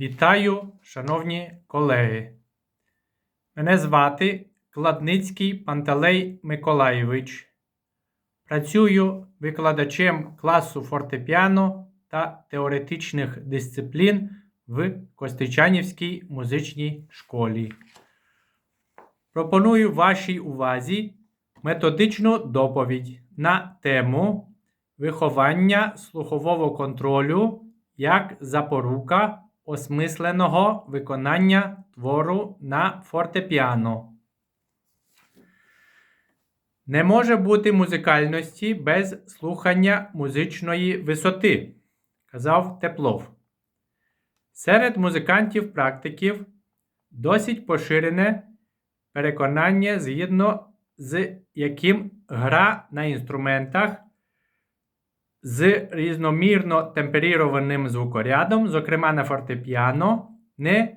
Вітаю, шановні колеги. Мене звати Кладницький Пантелей Миколайович. Працюю викладачем класу фортепіано та теоретичних дисциплін в Костичанівській музичній школі. Пропоную вашій увазі методичну доповідь на тему виховання слухового контролю як запорука осмисленого виконання твору на фортепіано. Не може бути музикальності без слухання музичної висоти, казав Теплов. Серед музикантів-практиків досить поширене переконання, згідно з яким гра на інструментах з різномірно темперірованим звукорядом, зокрема на фортепіано, не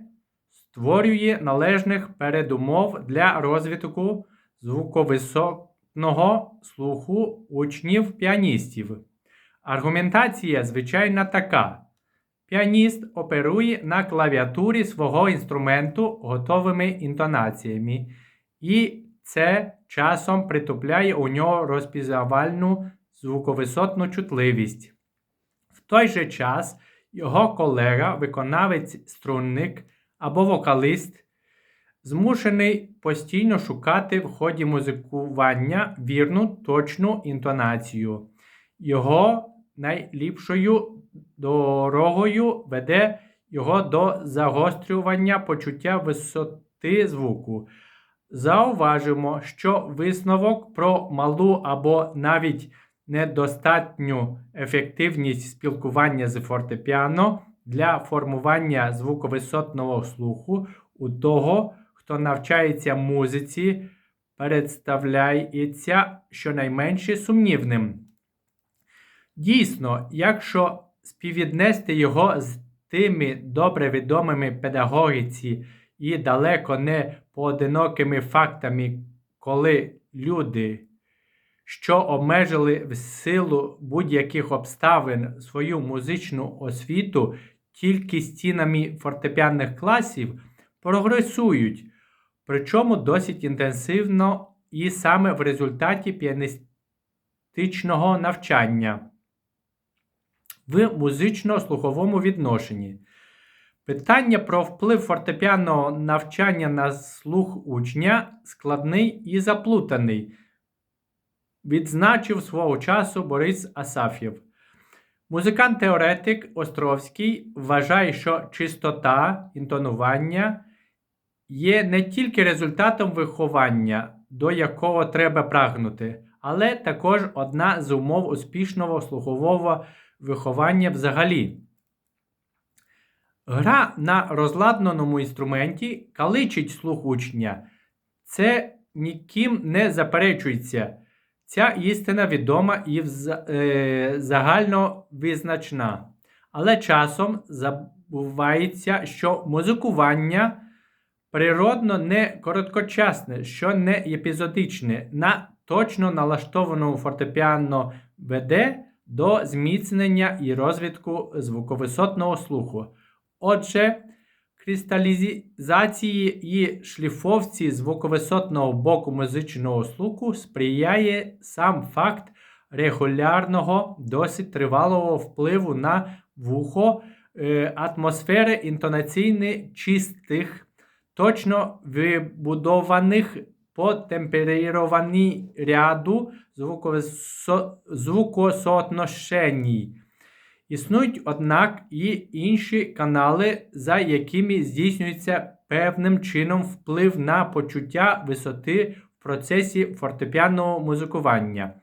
створює належних передумов для розвитку звуковисотного слуху учнів піаністів. Аргументація звичайна така. Піаніст оперує на клавіатурі свого інструменту готовими інтонаціями, і це часом притупляє у нього розпізнавальну звуковисотну чутливість. В той же час його колега, виконавець струнник або вокалист, змушений постійно шукати в ході музикування вірну точну інтонацію. Його найліпшою дорогою веде його до загострювання почуття висоти звуку. Зауважимо, що висновок про малу або навіть недостатню ефективність спілкування з фортепіано для формування звуковисотного слуху у того, хто навчається музиці, представляється щонайменше сумнівним. Дійсно, якщо співвіднести його з тими добре відомими педагогіці і далеко не поодинокими фактами, коли люди що обмежили в силу будь-яких обставин свою музичну освіту тільки стінами фортепіанних класів, прогресують, причому досить інтенсивно і саме в результаті піаністичного навчання в музично-слуховому відношенні. Питання про вплив фортепіанного навчання на слух учня складний і заплутаний відзначив свого часу Борис Асаф'єв. Музикант-теоретик Островський вважає, що чистота інтонування є не тільки результатом виховання, до якого треба прагнути, але також одна з умов успішного слухового виховання взагалі. Гра на розладнаному інструменті каличить слух учня. Це ніким не заперечується. Ця істина відома і е, загально визначна. Але часом забувається, що музикування природно не короткочасне, що не епізодичне, на точно налаштованому фортепіано веде до зміцнення і розвитку звуковисотного слуху. Отже, Кристалізації і шліфовці звуковисотного боку музичного слуху сприяє сам факт регулярного, досить тривалого впливу на вухо е, атмосфери інтонаційно чистих, точно вибудованих по темперированій ряду звукосоотношеній. Існують, однак, і інші канали, за якими здійснюється певним чином вплив на почуття висоти в процесі фортепіанного музикування.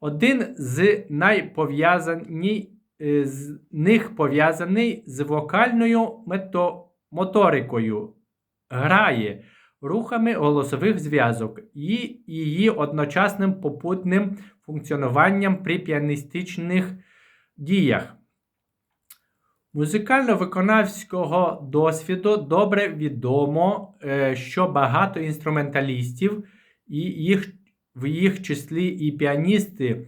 Один з найпов'язаних з них пов'язаний з вокальною моторикою, грає рухами голосових зв'язок і її одночасним попутним функціонуванням при піаністичних діях. Музикально-виконавського досвіду добре відомо, е, що багато інструменталістів, і їх, в їх числі і піаністи,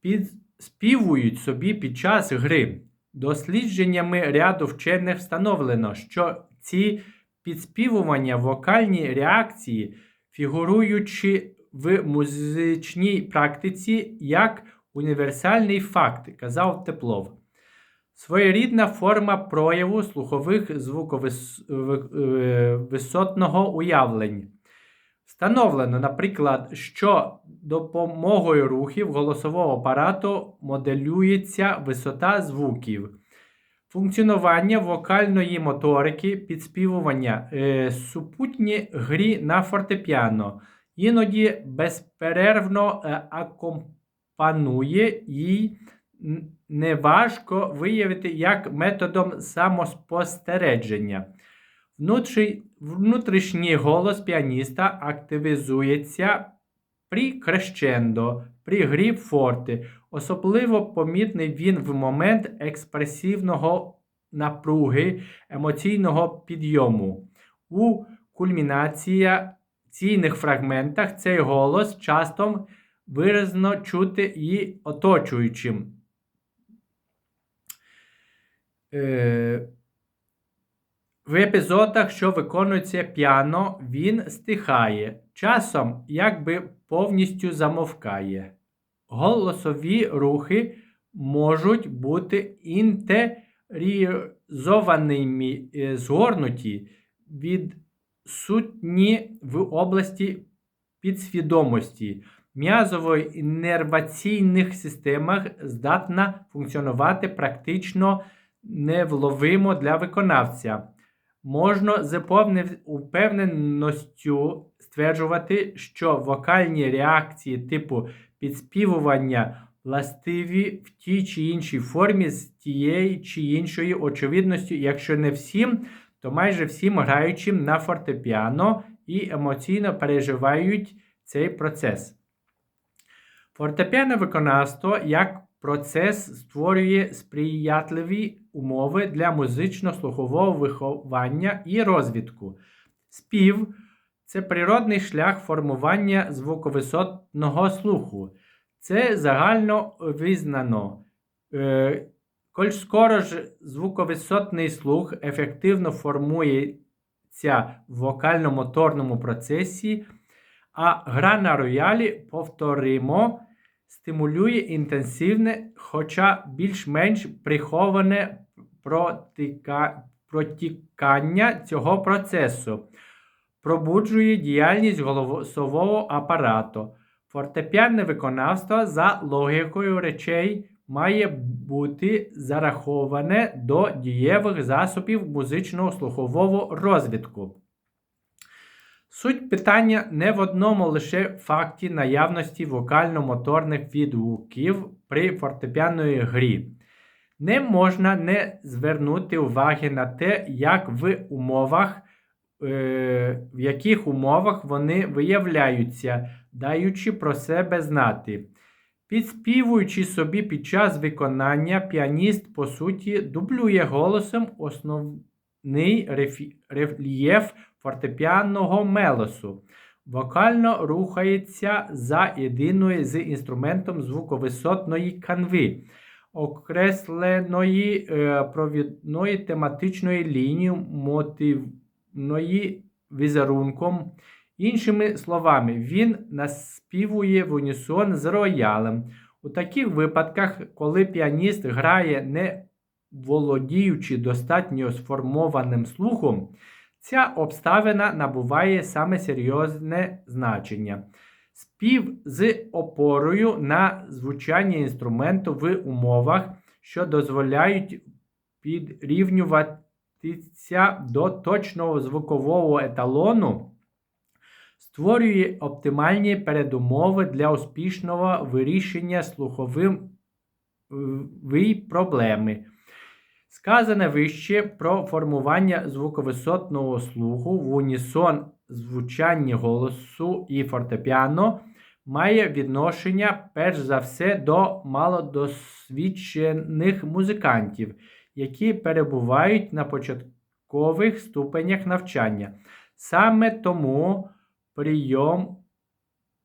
підспівують собі під час гри. Дослідженнями ряду вчених встановлено, що ці підспівування вокальні реакції, фігуруючи в музичній практиці як універсальний факт, казав Теплов. Своєрідна форма прояву слухових звуковисотного уявлень. Встановлено, наприклад, що допомогою рухів голосового апарату моделюється висота звуків, функціонування вокальної моторики, підспівування, е, супутні грі на фортепіано, іноді безперервно е, акомпанує їй неважко виявити як методом самоспостереження. Внутрішній голос піаніста активізується при крещендо, при грі форти. Особливо помітний він в момент експресивного напруги, емоційного підйому. У кульмінаційних фрагментах цей голос часто виразно чути і оточуючим. Е, в епізодах, що виконується п'яно, він стихає, часом якби повністю замовкає. Голосові рухи можуть бути інтеріозованими, е, згорнуті, відсутні в області підсвідомості. М'язово-інерваційних системах здатна функціонувати практично невловимо для виконавця. Можна з упевненістю стверджувати, що вокальні реакції типу підспівування властиві в тій чи іншій формі з тієї чи іншої очевидності, якщо не всім, то майже всім граючим на фортепіано і емоційно переживають цей процес. Фортепіано виконавство як процес створює сприятливі умови для музично-слухового виховання і розвитку. Спів це природний шлях формування звуковисотного слуху. Це загально визнано. Е, коль скоро ж звуковисотний слух ефективно формується в вокально-моторному процесі, а гра на роялі повторимо стимулює інтенсивне, хоча більш-менш приховане протика... протікання цього процесу, пробуджує діяльність голосового апарату. Фортепіанне виконавство за логікою речей має бути зараховане до дієвих засобів музичного слухового розвитку. Суть питання не в одному лише факті наявності вокально-моторних відгуків при фортепіаної грі. Не можна не звернути уваги на те, як в умовах, е, в яких умовах вони виявляються, даючи про себе знати. Підспівуючи собі під час виконання, піаніст, по суті, дублює голосом основний рельєф фортепіанного мелосу. Вокально рухається за єдиною з інструментом звуковисотної канви, окресленої е, провідної тематичної лінії, мотивної візерунком. Іншими словами, він наспівує в унісон з роялем. У таких випадках, коли піаніст грає не володіючи достатньо сформованим слухом, Ця обставина набуває саме серйозне значення. Спів з опорою на звучання інструменту в умовах, що дозволяють підрівнюватися до точного звукового еталону, створює оптимальні передумови для успішного вирішення слухової проблеми. Сказане вище про формування звуковисотного слуху в унісон звучанні голосу і фортепіано має відношення перш за все до малодосвідчених музикантів, які перебувають на початкових ступенях навчання. Саме тому прийом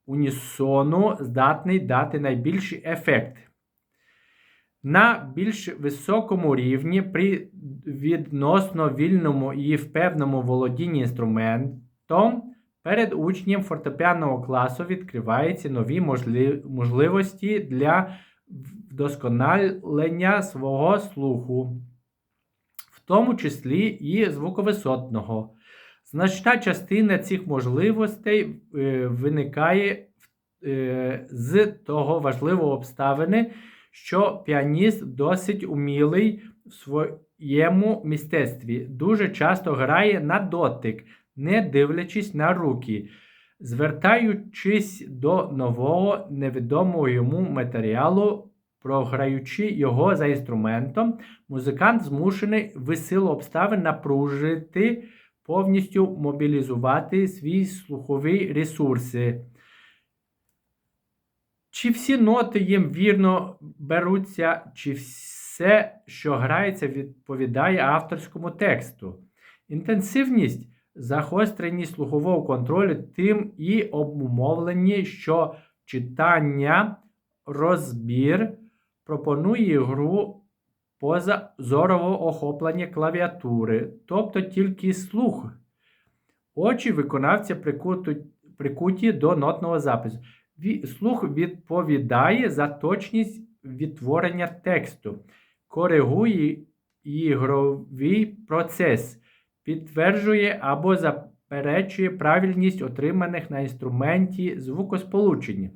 унісону здатний дати найбільший ефект. На більш високому рівні при відносно вільному і впевненому володінні інструментом перед учнем фортепіаного класу відкриваються нові можливості для вдосконалення свого слуху, в тому числі і звуковисотного. Значна частина цих можливостей е, виникає е, з того важливого обставини, що піаніст досить умілий в своєму мистецтві, дуже часто грає на дотик, не дивлячись на руки, звертаючись до нового невідомого йому матеріалу, програючи його за інструментом, музикант змушений в силу обставин напружити, повністю мобілізувати свій слухові ресурси. Чи всі ноти їм вірно беруться, чи все, що грається, відповідає авторському тексту. Інтенсивність, загостреність слухового контролю тим і обумовлені, що читання, розбір пропонує гру поза зорового охоплення клавіатури, тобто тільки слух. Очі виконавця прикуті до нотного запису. Слух відповідає за точність відтворення тексту, коригує ігровий процес, підтверджує або заперечує правильність отриманих на інструменті звукосполучень.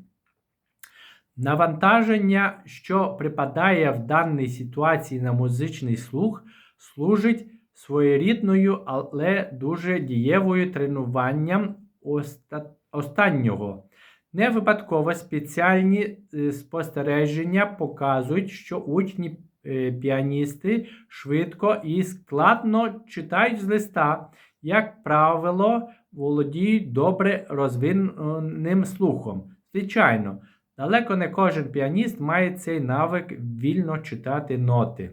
Навантаження, що припадає в даній ситуації на музичний слух, служить своєрідною, але дуже дієвою тренуванням оста- останнього. Не випадково спеціальні е, спостереження показують, що учні е, піаністи швидко і складно читають з листа, як правило, володіють добре розвиненим слухом. Звичайно, далеко не кожен піаніст має цей навик вільно читати ноти.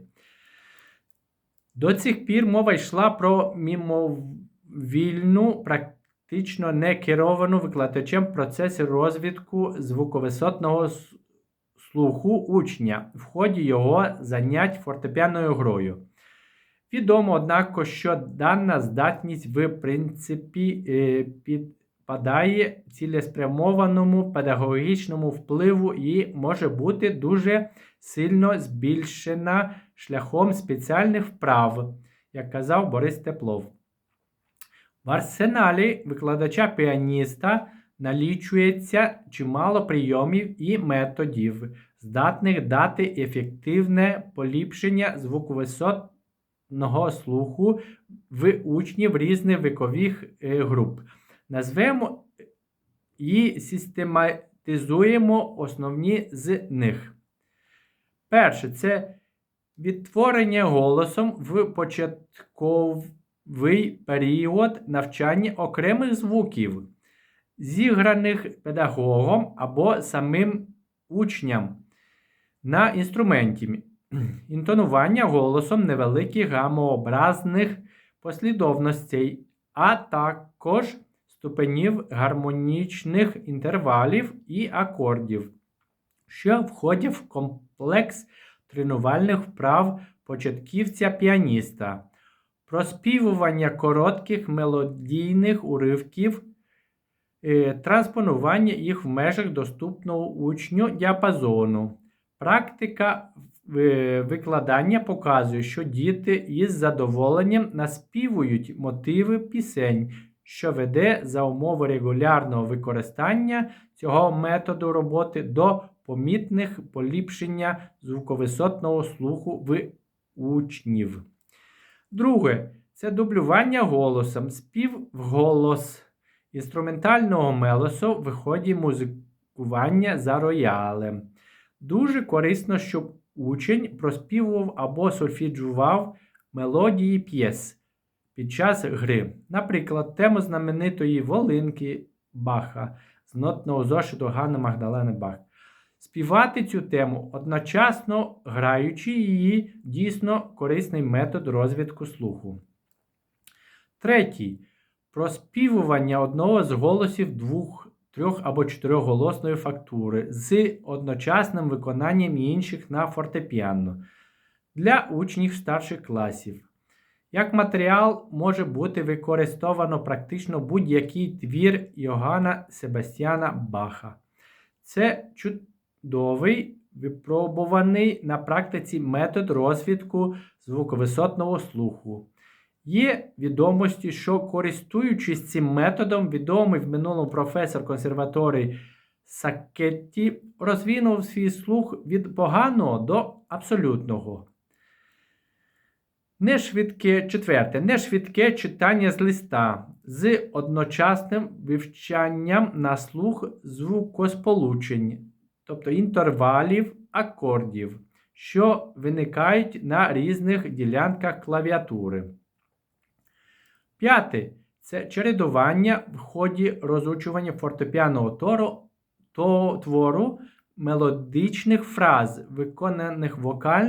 До цих пір мова йшла про мімовільну, практично не керовану викладачем процесі розвитку звуковисотного слуху учня в ході його занять фортепіаною грою. Відомо, однак, що дана здатність в принципі е, підпадає цілеспрямованому педагогічному впливу і може бути дуже сильно збільшена шляхом спеціальних вправ, як казав Борис Теплов. В арсеналі викладача піаніста налічується чимало прийомів і методів, здатних дати ефективне поліпшення звуковисотного слуху в учнів різних вікових е, груп. Назвемо і систематизуємо основні з них. Перше це відтворення голосом в початковий період навчання окремих звуків, зіграних педагогом або самим учням на інструменті. Інтонування голосом невеликих гамообразних послідовностей, а також ступенів гармонічних інтервалів і акордів, що входять в комплекс тренувальних вправ початківця піаніста, проспівування коротких мелодійних уривків, е, транспонування їх в межах доступного учню діапазону. Практика е, викладання показує, що діти із задоволенням наспівують мотиви пісень, що веде за умови регулярного використання цього методу роботи до помітних поліпшення звуковисотного слуху в учнів. Друге це дублювання голосом, спів в голос інструментального мелосу в ході музикування за роялем. Дуже корисно, щоб учень проспівував або сольфіджував мелодії п'єс під час гри. Наприклад, тему знаменитої Волинки Баха з нотного зошиту Ганни Магдалени Бах. Співати цю тему одночасно граючи її дійсно корисний метод розвитку слуху. Третій. Проспівування одного з голосів двох трьох або чотирьохголосної фактури з одночасним виконанням інших на фортепіано для учнів старших класів. Як матеріал може бути використовано практично будь-який твір Йоганна Себастьяна Баха. Це чудовий випробуваний на практиці метод розвідку звуковисотного слуху. Є відомості, що користуючись цим методом, відомий в минулому професор консерваторії Сакетті розвинув свій слух від поганого до абсолютного. Нешвидке, четверте, нешвидке читання з листа з одночасним вивчанням на слух звукосполучень, тобто інтервалів акордів, що виникають на різних ділянках клавіатури. П'яте це чередування в ході розучування фортепіаного тору, то, твору мелодичних фраз, виконаних вокально